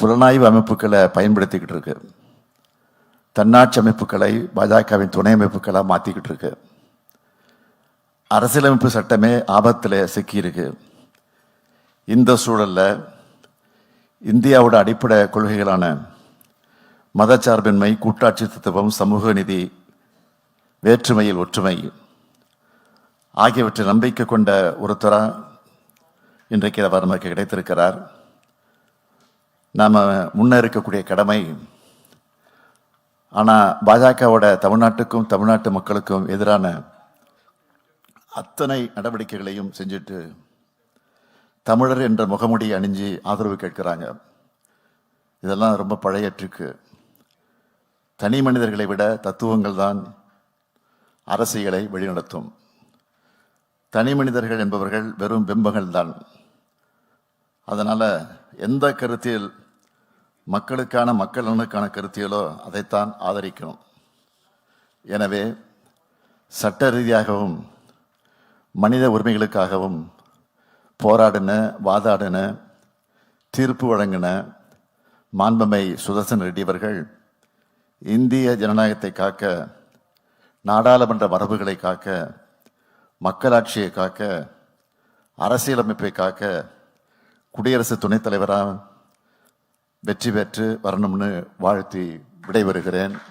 புலனாய்வு அமைப்புகளை பயன்படுத்திக்கிட்டு இருக்கு. தன்னாட்சி அமைப்புகளை பாஜகவின் துணை அமைப்புகளாக மாற்றிக்கிட்டு இருக்கு. அரசியலமைப்பு சட்டமே ஆபத்தில் சிக்கியிருக்கு இந்த சூழலில் இந்தியாவோட அடிப்படை கொள்கைகளான மதச்சார்பின்மை கூட்டாட்சி தத்துவம் சமூக நிதி வேற்றுமையில் ஒற்றுமை ஆகியவற்றை நம்பிக்கை கொண்ட ஒருத்தராக இன்றைக்கு அவர் நமக்கு கிடைத்திருக்கிறார். நாம் முன்ன இருக்கக்கூடிய கடமை. ஆனால் பாஜகவோட தமிழ்நாட்டுக்கும் தமிழ்நாட்டு மக்களுக்கும் எதிரான அத்தனை நடவடிக்கைகளையும் செஞ்சுட்டு தமிழர் என்ற முகமுடி அணிஞ்சு ஆதரவு கேட்கிறாங்க. இதெல்லாம் ரொம்ப பழைய ட்ரிக்கு. தனி மனிதர்களை விட தத்துவங்கள் தான் அரசியலை வழிநடத்தும். தனி மனிதர்கள் என்பவர்கள் வெறும் பிம்பங்கள் தான் அதனால் எந்த கருத்தில் மக்களுக்கான மக்கள் நலனுக்கான கருத்தியலோ அதைத்தான் ஆதரிக்கணும். எனவே சட்ட ரீதியாகவும் மனித உரிமைகளுக்காகவும் போராடின வாதாடின தீர்ப்பு வழங்கின மாண்பமை சுதர்சன் ரெட்டி அவர்கள் இந்திய ஜனநாயகத்தை காக்க நாடாளுமன்ற மரபுகளை காக்க மக்களாட்சியை காக்க அரசியலமைப்பை காக்க குடியரசு துணைத் தலைவராக வெற்றி பெற்று வரணும்னு வாழ்த்தி விடைபெறுகிறேன்.